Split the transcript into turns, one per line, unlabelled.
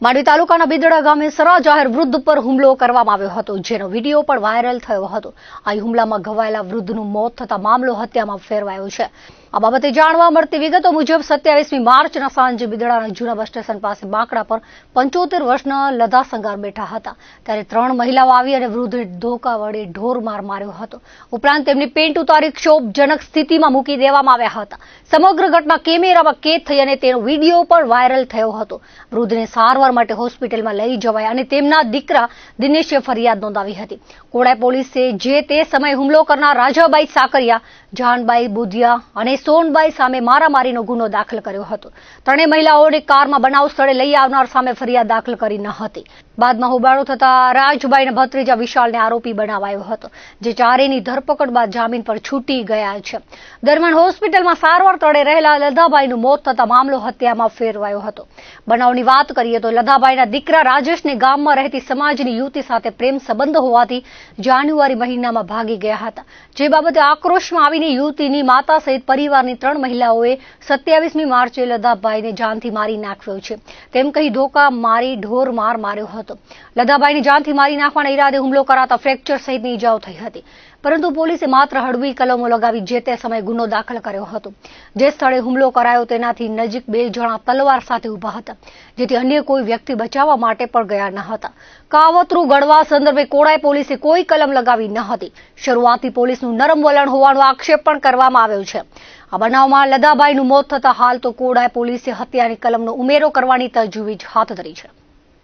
માંડવી તાલુકાના બિદડા ગામે સરા જાહેર વૃદ્ધ પર હુમલો કરવામાં આવ્યો હતો, જેનો વીડિયો પણ વાયરલ થયો હતો. આ હુમલામાં ઘવાયેલા વૃદ્ધનું મોત થતા મામલો હત્યામાં ફેરવાયો છે. આ બાબતે જાણવા મળતી વિગતો મુજબ સત્યાવીસમી માર્ચના સાંજે બિદડાના જૂના બસ સ્ટેશન પાસે બાંકડા પર પંચોતેર વર્ષના લધા સંગાર બેઠા હતા. ત્યારે ત્રણ મહિલાઓ આવી અને વૃદ્ધે ધોકા વડે ઢોર માર માર્યો હતો. ઉપરાંત તેમની પેન્ટ ઉતારી ક્ષોભજનક સ્થિતિમાં મૂકી દેવામાં આવ્યા હતા. સમગ્ર ઘટના કેમેરામાં કેદ થઈ અને તેનો વીડિયો પણ વાયરલ થયો હતો. વૃદ્ધને સારવાર માટે હોસ્પિટલમાં લઈ જવાયા અને તેમના દીકરા દિનેશે ફરિયાદ નોંધાવી હતી. કોડાઈ પોલીસે જે તે સમયે હુમલો કરનાર રાજાબાઈ સાકરિયા, જાનબાઈ બુધિયા અને સોનબાઈ સામે મારામારીનો ગુનો દાખલ કર્યો હતો. ત્રણેય મહિલાઓને કારમાં બનાવ સ્થળે લઈ આવનાર સામે ફરિયાદ દાખલ કરી ન હતી. બાદમાં હોબાળો થતા રાજભાઈના ભત્રીજા વિશાલને આરોપી બનાવાયો હતો, જે ચારેયની ધરપકડ બાદ જામીન પર છૂટી ગયા છે. દરમિયાન હોસ્પિટલમાં સારવાર તળે રહેલા લધાભાઈનું મોત થતા મામલો હત્યામાં ફેરવાયો હતો. બનાવની વાત કરીએ તો લધાભાઈના દીકરા રાજેશને ગામમાં રહેતી સમાજની યુવતી સાથે પ્રેમ સંબંધ હોવાથી જાન્યુઆરી મહિનામાં ભાગી ગયા હતા. જે બાબતે આક્રોશમાં આવીને યુવતીની માતા સહિત પરિવારની ત્રણ મહિલાઓએ સત્યાવીસમી માર્ચે લદાભાઈને જાનથી મારી નાખ્યો છે. તેમ કહી ધોકા મારી, ઢોર માર માર્યો હતો. લધાભાઈને જાનથી મારી નાખવાના ઈરાદે હુમલો કરાતા ફ્રેક્ચર સહિતની ઈજાઓ થઈ હતી. પરંતુ પોલીસે માત્ર હળવી કલમો લગાવી જે તે સમયે ગુનો દાખલ કર્યો હતો. જે સ્થળે હુમલો કરાયો તેનાથી નજીક બે જણા તલવાર સાથે ઊભા હતા, જેથી અન્ય કોઈ વ્યક્તિ બચાવવા માટે પણ ગયા ન હતા. કાવતરું ગળવા સંદર્ભે કોડાઈ પોલીસે કોઈ કલમ લગાવી ન હતી. શરૂઆતી પોલીસનું નરમ વલણ હોવાનો આક્ષેપ પણ કરવામાં આવ્યો છે. આ બનાવમાં લદાભાઈનું મોત થતા હાલ તો કોડાઈ પોલીસે હત્યાની કલમનો ઉમેરો કરવાની તજવીજ હાથ ધરી છે.